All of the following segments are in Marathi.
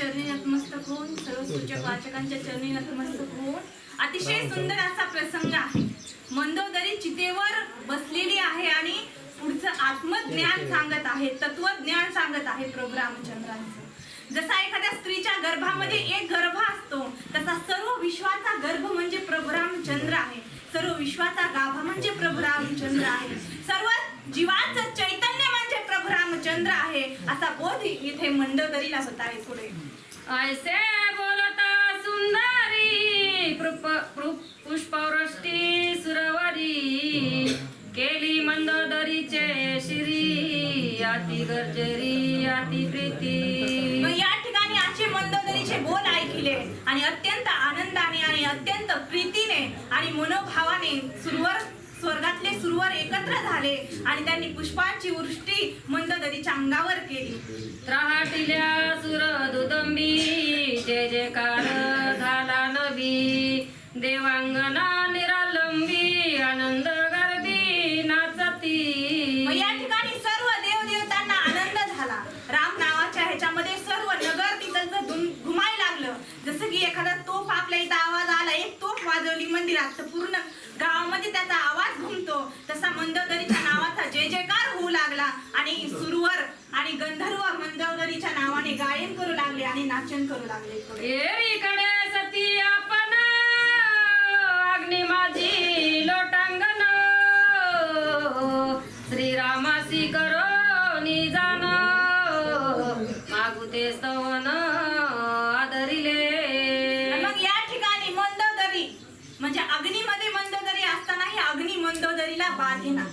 चरणी नतमस्तक होऊन सर्व सूचक वाचकांच्या चरणी नतमस्तक होऊन अतिशय सुंदर असा प्रसंग आहे. मंदोदरी चितेवर बसलेली आहे आणि पुढचं आत्मज्ञान सांगत आहे तत्वज्ञान सांगत आहे प्रभू रामचंद्रांचं. जसा एखाद्या स्त्रीच्या गर्भामध्ये एक गर्भ असतो तसा सर्व विश्वाचा गर्भ म्हणजे प्रभू रामचंद्र आहे. सर्व विश्वाचा गाभा म्हणजे प्रभू रामचंद्र आहे. सर्व जीवांचं चैतन्य म्हणजे प्रभू रामचंद्र आहे असा बोध इथे मंडोदरीला होत आहे पुढे. ऐसे बोलता सुंदरी पुष्पवृष्टी सुरवरी केली मंदोदरीचे शिरी अति गरजरी अति प्रीती. मग या ठिकाणी असे मंदोदरीचे बोल ऐकले आणि अत्यंत आनंदाने आणि अत्यंत प्रीतीने आणि मनोभावाने सुरवर स्वर्गातले सुरवर एकत्र झाले आणि त्यांनी पुष्पांची वृष्टी मंददरीच्या अंगावर केली. त्राटिल्या सुर दुदंबी जय जयकार झाला नबी देवांगना निरालंबी आनंद गर्दी नाचती मग या ठिकाणी सर्व देवदेवतांना आनंद झाला राम नावाच्या ह्याच्यामध्ये सर्व नगर तिथं धुम- घुमाय लागलं जसं की एखादा तोफ आपल्या इथं आवाज आला एक तोफ वाजवली मंदिरात तर पूर्ण गावामध्ये त्याचा आवाज घुमतो तसा मंदोदरीच्या जय जयकार होऊ लागला आणि सुरवर आणि गंधर्व मंदोदरीच्या नावाने गायन करू लागले आणि नाचन करू लागले. एकीकडे सती आपण अग्नी माझी लोटांगण श्रीरामासी करो निजान मागू ते स्तवन आदरिले मग या ठिकाणी मंदोदरी म्हणजे अग्नीमध्ये मंदोदरी असतानाही अग्नी मंदोदरीला बाधेना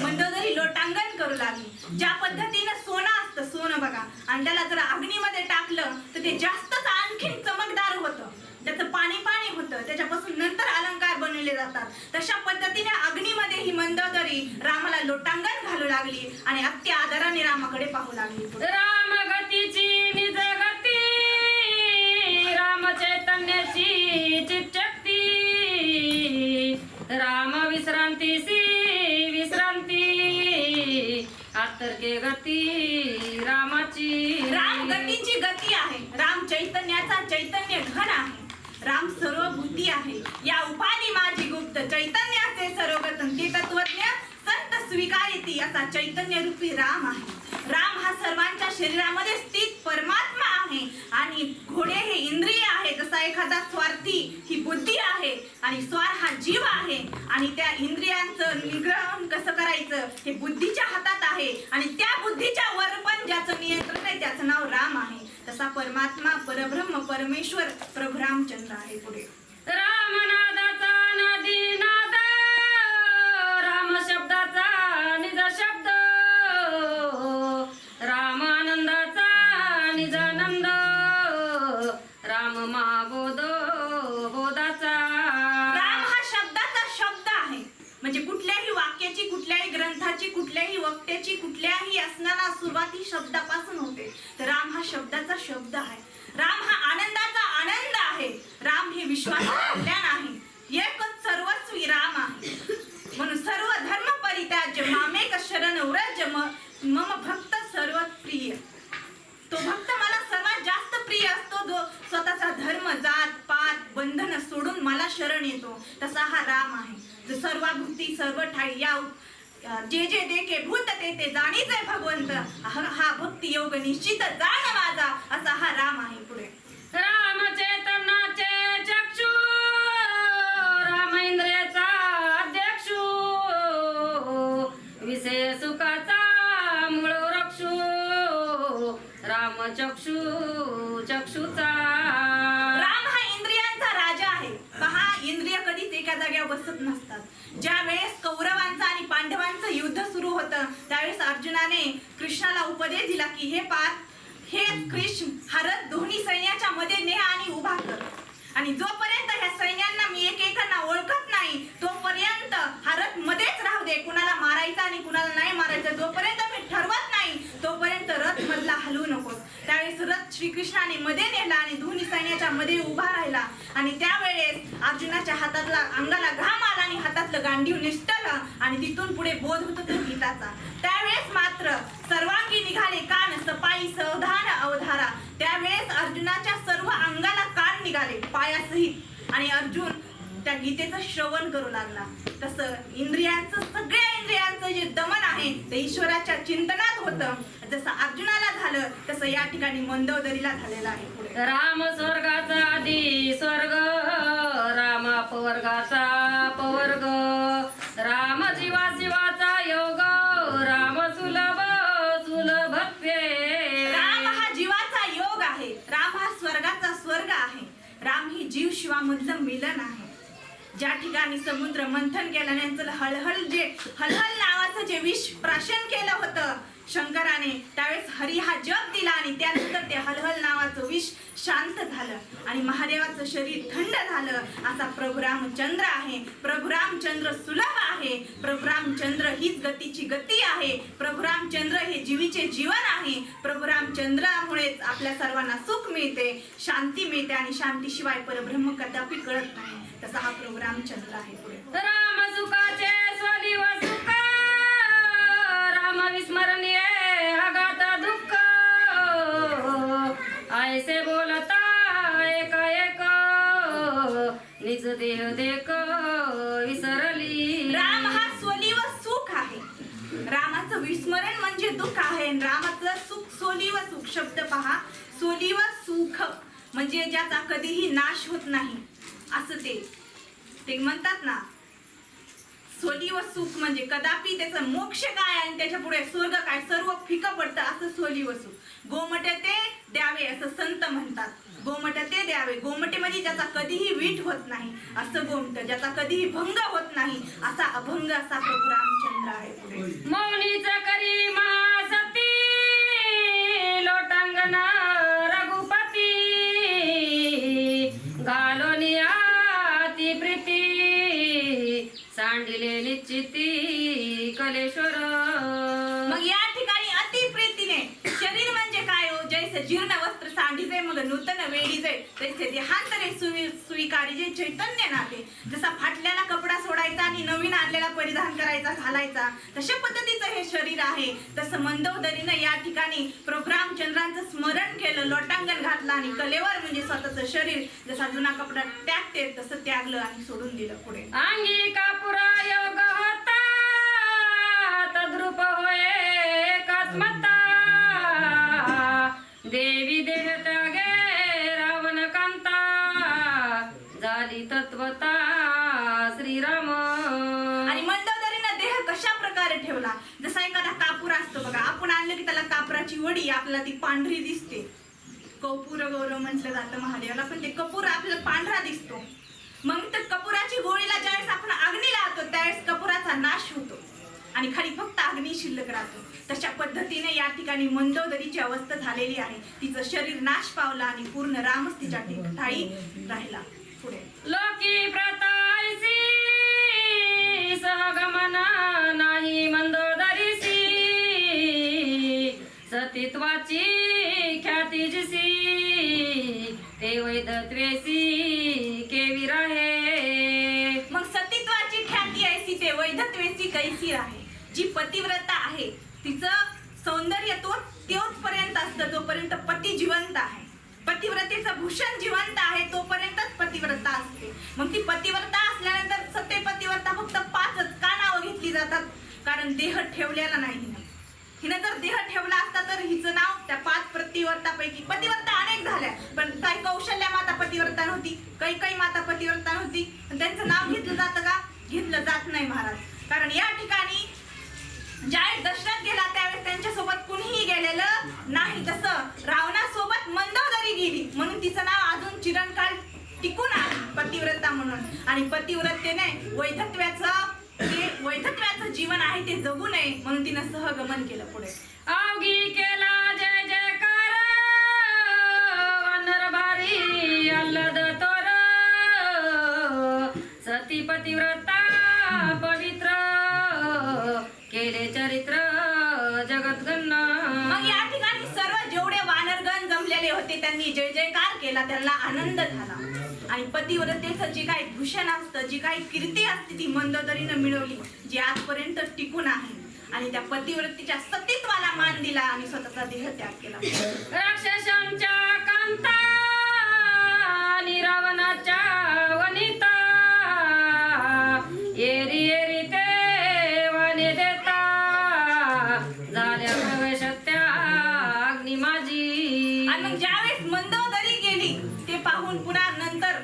मंदोदरी लोटांगण करू लागली. ज्या पद्धतीनं सोनं असतं सोनं बघा. आणि त्याला जर अग्नीमध्ये टाकलं तर ते जास्तच आणखीन चमकदार होतं. त्याचं पाणी पाणी होतं. त्याच्यापासून नंतर अलंकार बनवले जातात. तशा पद्धतीने अग्नीमध्ये ही मंदोदरी रामाला लोटांगण घालू लागली आणि अत्या आदराने रामाकडे पाहू लागली. आतर्के गती रामाची. राम गतीची गती आहे. राम चैतन्याचा चैतन्य घन आहे. राम सर्व भूती आहे. या उपाधी माझी गुप्त चैतन्याचे सर्वगतन ते तत्वज्ञ संत स्वीकारिती असा चैतन्य रूपी राम आहे. राम हा सर्वांच्या शरीरामध्ये स्थित परमात्मा आहे. आणि घोडे हे इंद्रिय आहे. जसा एखादा स्वार्थी ही बुद्धी आहे आणि स्वार हा जीव आहे. आणि त्या इंद्रियांचं निग्रहण कसं करायचं हे बुद्धीच्या हातात आहे. आणि त्या बुद्धीच्या वर पण ज्याचं नियंत्रण आहे त्याचं नाव राम आहे. तसा परमात्मा परब्रह्म परमेश्वर प्रभू रामचंद्र आहे पुढे. रामनादाचा नदीना नाद राम शब्दाचा निज शब्द रामानंदाचा निजानंद राम महाबोध बोधाचा राम हा शब्दाचा शब्द आहे म्हणजे कुठल्याही वाक्याची कुठल्याही ग्रंथाची कुठल्याही वक्त्याची कुठल्याही असणारा सुरुवाती शब्दापासून होते तर राम हा शब्दाचा शब्द आहे राम हा आनंदाचा आनंद आहे राम हे विश्वासाचं कल्याण आहे एकच सर्वस्वी राम आहे म्हणून सर्व धर्म परित्याज्य मामेक शरण व्रज म- मम भक्त सर्व प्रिय तो भक्त मला सर्वात जास्त प्रिय असतो जो स्वतःचा धर्म जात पात बंधन सोडून मला शरण येतो तसा हा राम आहे जो सर्वाभूती सर्व ठाई या अं, जे जे देखे भूत ते ते जाणीचे भगवंत हा हा भक्ती योग निश्चित जाण माझा असा हा राम आहे पुढे राम चैतन्याचे चक्षु राम इंद्रियाचा अध्यक्षु विषय सुखाचा मूळ वृक्षु राम चक्षु चक्षुचा राम हा इंद्रियांचा राजा आहे. पहा इंद्रिय कधीच एका जागेवर बसत नसतात. ज्या वेळेस कौरवांचं आणि पांडवांचं युद्ध सुरू होतं त्यावेळेस अर्जुनाने कृष्णाला उपदेश दिला की हे पार हे कृष्ण हरत दोन्ही सैन्याच्या मध्ये ने आणि उभा कर. आणि जो ह्या सैन्यांना मी एकेकांना ओळखत नाही तोपर्यंत हरत मध्येच राहू दे कुणाला मारायचं आणि कुणाला नाही मारायचं जोपर्यंत मी ठरवत नाही तोपर्यंत रथ मधला हलवू नकोस त्यावेळेस रथ श्रीकृष्णाने मध्ये नेला आणि धोनी सैन्याच्या मध्ये उभा राहिला. आणि त्यावेळेस अर्जुनाच्या हातातला अंगाला घाम आला आणि हातातलं गांडीव निष्ठलं आणि तिथून पुढे बोध होत तो गीताचा. त्यावेळेस मात्र सर्वांगी निघाले कान सपाई सवधान अवधारा. त्यावेळेस अर्जुनाच्या सर्व अंगाला कान निघाले पायासहित. आणि अर्जुन त्या गीतेचं श्रवण करू लागला. तसं इंद्रियांचं सगळ्या इंद्रियांचं जे दमन आहे ते ईश्वराच्या चिंतनात होतं. जसं अर्जुनाला झालं तसं या ठिकाणी मंदोदरीला झालेलं आहे पुढे. राम स्वर्गाचा आधी स्वर्ग राम अपवर्गाचा अपवर्ग. राम जीवा शिवाचा योग राम सुलभ सुलभत्वे राम हा जीवाचा योग आहे राम हा स्वर्गाचा स्वर्ग आहे. राम ही जीव शिवामधलं मिलन आहे. ज्या ठिकाणी समुद्र मंथन केल्यानंतर हळहळ जे हलहल नावाचं जे विष प्राशन केलं होतं शंकराने त्यावेळेस हरी हा जप दिला आणि त्यानंतर ते हलहल नावाचं विष शांत झालं. आणि महादेवाचं शरीर थंड झालं. असा प्रभू रामचंद्र आहे. प्रभू रामचंद्र सुलभ आहे. प्रभू रामचंद्र हीच गतीची गती आहे. प्रभू रामचंद्र हे जीवीचे जीवन आहे. प्रभू रामचंद्रामुळेच आपल्या सर्वांना सुख मिळते शांती मिळते आणि शांतीशिवाय परब्रह्म कदापि कळत नाही. तसा हा प्रभू रामचंद्र आहे पुढे. राम विस्मरणीय अगात दुःख। ऐसे बोलता एक एक निज देव देख विसरली। राम हा स्वलीव सुख आहे. रामाचं विस्मरण म्हणजे दुःख आहे. रामाचं सुख व सुख शब्द पहा. सोलीव सुख म्हणजे ज्याचा कधीही नाश होत नाही. असं ते. ते म्हणतात ना सोलीव सुख म्हणजे कदापि त्याचं मोक्ष काय आणि त्याच्या पुढे स्वर्ग काय? सर्व फिकं पडतं असं सोलीव सुख गोमट ते द्यावे असं संत म्हणतात. गोमट ते द्यावे. गोमटे म्हणजे ज्याचा कधीही वीट होत नाही असं गोमट. ज्याचा कधीही भंग होत नाही असा अभंग असा प्रभू रामचंद्र आहे मौनीचा करी स्वीकारीचे चैतन्य नाते जसा फाटलेला कपडा सोडायचा आणि नवीन आणलेला परिधान करायचा घालायचा तशा पद्धतीचं हे शरीर आहे. तसं मंदोदरीनं या ठिकाणी प्रभू रामचंद्रांचं स्मरण केलं लोटांगण घातलं आणि कलेवर म्हणजे स्वतःचं शरीर जसा जुना कपडा त्यागते तसं त्यागलं आणि सोडून दिलं पुढे. अंगी कापुरा योग होता तद्रुप होय एकात्मता देवी देवता तत्वता श्रीराम. आणि मंदोदरीनं देह कशा प्रकारे ठेवला? जसा एखादा कापूर असतो बघा आपण आणलं की त्याला कापराची वडी आपल्याला ती पांढरी दिसते. कपूर गौरव म्हटलं जातं महादेवाला पण ते कपूर आपल्याला पांढरा दिसतो. मग तर कपुराची गोळीला ज्यावेळेस आपण अग्नी लावतो त्यावेळेस कपुराचा नाश होतो. आणि खाली फक्त अग्नी शिल्लक राहतो. तशा पद्धतीने या ठिकाणी मंदोदरीची अवस्था झालेली आहे. तिचं शरीर नाश पावला आणि पूर्ण रामच तिच्या ठाई राहिला. लोकी प्रतायसी सहगमन नाही मंदोदरीसी सतीत्वाची ख्याती जिसी ते वैधत्वेसी केवी राहे. मग सतीत्वाची ख्याती ऐसी ते वैधत्वेची कैसी आहे जी पतिव्रता आहे तिचं सौंदर्य तो पर्यंत असतं जोपर्यंत पती जिवंत आहे. पतिव्रतेचं भूषण जिवंत आहे तोपर्यंतच पतिव्रता असते. मग ती पतिव्रता असल्यानंतर सत्य पतिव्रता फक्त पाचच का नावं घेतली जातात. कारण देह ठेवलेला नाही. हिनं. हिनं जर देह ठेवला असता तर हिचं नाव त्या पाच प्रतिवर्तापैकी पतिव्रता अनेक झाल्या. पण काही कौशल्या माता पतिव्रता नव्हती काही काही माता पतिव्रता नव्हती. पण त्यांचं नाव घेतलं जातं का? घेतलं जात नाही महाराज. कारण या ठिकाणी ज्यावेळेस दशरथ गेला त्यावेळेस त्यांच्यासोबत कुणीही गेलेलं नाही. तसं रावणासोबत मंदोदरी गेली म्हणून तिचं नाव अजून चिरंकाळ टिकून आहे पतिव्रता म्हणून. आणि पतिव्रतेने वैधत्व्याचं जे वैधत्व्याचं जीवन आहे ते जगू नये म्हणून तिनं सहगमन केलं पुढे. अवघी केला जय जयकार. वानर भारी अल्लद तोर. सती पतिव्रता पवित्र. केले चरित्र. केले होते त्यांनी जय जयकार केला त्यांना आनंद झाला. आणि पतिव्रतेचं जी काही भूषण असतं जी काही कीर्ती असते ती मंदोदरीनं मिळवली जी आजपर्यंत टिकून आहे. आणि त्या पतिव्रतीच्या सतीत्वाला मान दिला आणि स्वतःचा देह त्याग केला. राक्षसांच्या कांता आणि रावणाच्या राहून पुन्हा नंतर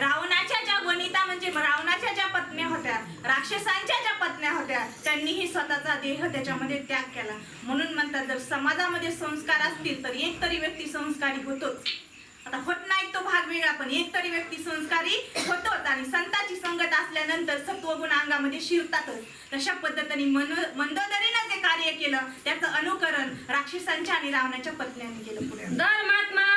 रावणाच्या ज्या वनिता म्हणजे रावणाच्या ज्या पत्न्या होत्या राक्षसांच्या ज्या पत्न्या होत्या त्यांनीही स्वतःचा देह त्याच्यामध्ये त्याग केला. म्हणून म्हणतात जर समाजामध्ये संस्कार असतील तर एक तरी व्यक्ती संस्कारी होतोच. आता होत नाही तो भाग वेगळा पण एक तरी व्यक्ती संस्कारी होतोच. आणि संताची संगत असल्यानंतर सत्वगुण अंगामध्ये शिरतातच. तशा पद्धतीने मंदोदरीनं जे कार्य केलं त्याचं अनुकरण राक्षसांच्या आणि रावणाच्या पत्न्यांनी केलं पुढे. धर्मात्मा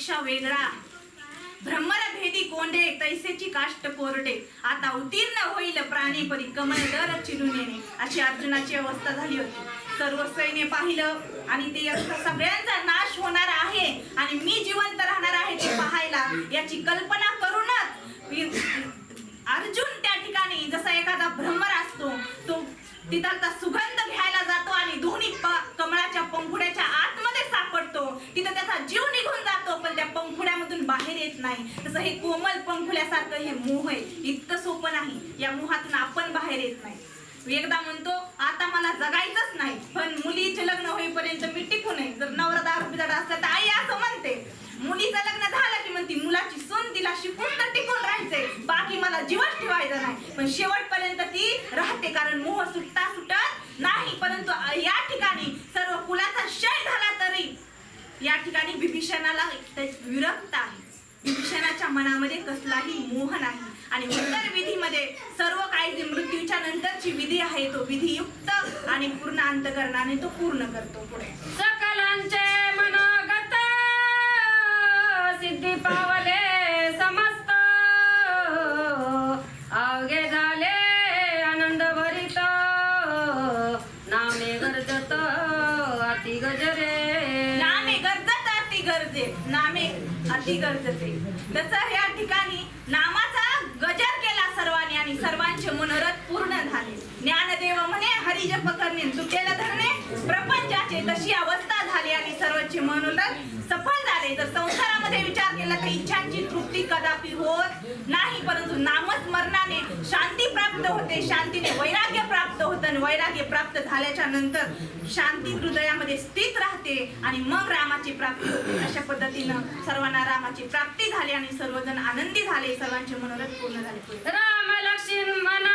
पेक्षा वेगळा. भ्रमर भेदी कोंडे तैसेची काष्ट कोरडे. आता उत्तीर्ण होईल प्राणीपरी कमळ दर चिरून येणे अशी अर्जुनाची अवस्था झाली होती. सर्व सैन्य पाहिलं आणि ते सगळ्यांचा नाश होणार आहे. आणि मी जिवंत राहणार आहे ते पाहायला. याची कल्पना करूनच अर्जुन त्या ठिकाणी जसा एखादा भ्रमर असतो तो तिथं सुगंध घ्यायला जातो आणि दोन्ही प- कमळाच्या पंखुड्याच्या तिथं त्याचा जीव निघून जातो पण त्या पंखुड्यामधून बाहेर येत नाही. तसं हे कोमल पंखुड्यासारखं हे मोह आहे. इतकं सोपं नाही. या मोहातून आपण बाहेर येत नाही. एकदा म्हणतो आता मला जगायचंच नाही पण मुलीचे लग्न होईपर्यंत मी टिकू नये. जर नवरा दारू असला तर आई असं म्हणते. मुलीचं लग्न झालं की म्हणती मुलाची सून तिला शिकून तर टिकून राहायचंय. बाकी मला जीवच ठेवायचं नाही. पण शेवटपर्यंत ती राहते कारण मोह सुटता सुटत नाही. परंतु या ठिकाणी सर्व कुलाचा क्षय झाला या ठिकाणी विभीषणाला विरक्त आहे. विभीषणाच्या मनामध्ये कसलाही मोह नाही. आणि उत्तर विधीमध्ये सर्व काही जी मृत्यूच्या नंतरची विधी आहे तो विधीयुक्त आणि पूर्ण अंतकरणाने तो पूर्ण करतो पुढे. सकलांचे मनोगत सिद्धी पावले अति तसं या ठिकाणी नामाचा गजर केला सर्वांनी आणि सर्वांचे मन नामस्मरणाने शांती प्राप्त होते शांतीने वैराग्य प्राप्त होतं आणि वैराग्य प्राप्त झाल्याच्यानंतर शांती हृदयामध्ये स्थित राहते आणि मग रामाची प्राप्ती होते. अशा पद्धतीनं सर्वांना रामाची प्राप्ती झाली आणि सर्वजण आनंदी झाले सर्वांचे मनोरथ पूर्ण झाले. राम लक्ष्मण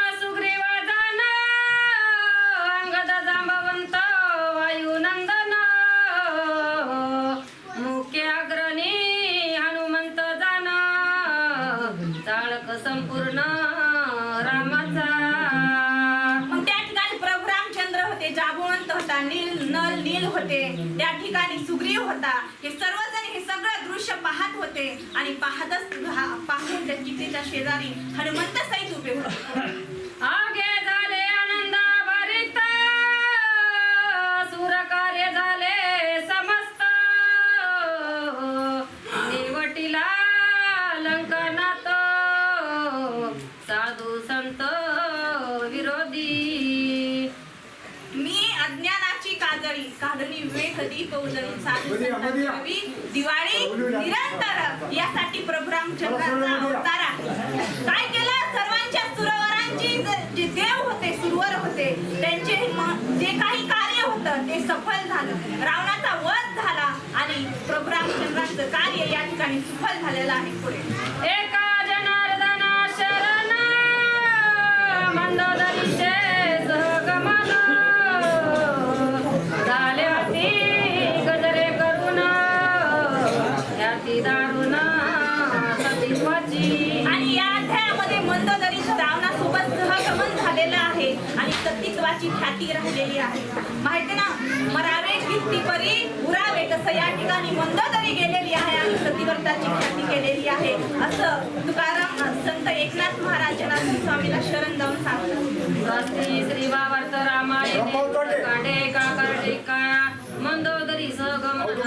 सुग्रीव होता. हे सर्वजण हे सगळं दृश्य पाहत होते. आणि पाहतच पाहून त्या शेजारी हनुमंत सहित उभे होते. साधू संतांची हवी, दिवाळी निरंतर यासाठी प्रभू रामचंद्राचा अवतार काय केलं? सर्वांच्या सुरवरांची ज- देव होते सुरवर होते त्यांचे जे काही कार्य होतं ते सफल झालं. रावणाचा वध झाला आणि प्रभू रामचंद्राचं कार्य या ठिकाणी सफल झालेलं आहे पुढे. दारुणा सतीत्वाची आणि या अध्यायामध्ये मंदोदरी रावणा सोबत सहगमन झालेलं आहे. आणि सतीत्वाची ख्याती राहिलेली आहे. माहिती ना? मरावे किती परी उरावे. कसं या ठिकाणी मंदोदरी गेलेली आहे आणि सतीव्रताची ख्याती केलेली आहे. असं तुकाराम संत एकनाथ महाराज जनार्दन स्वामीला शरण जाऊन सांगतात. श्री बावर्त रामायण काटे काकार मंदोदरी सहगमन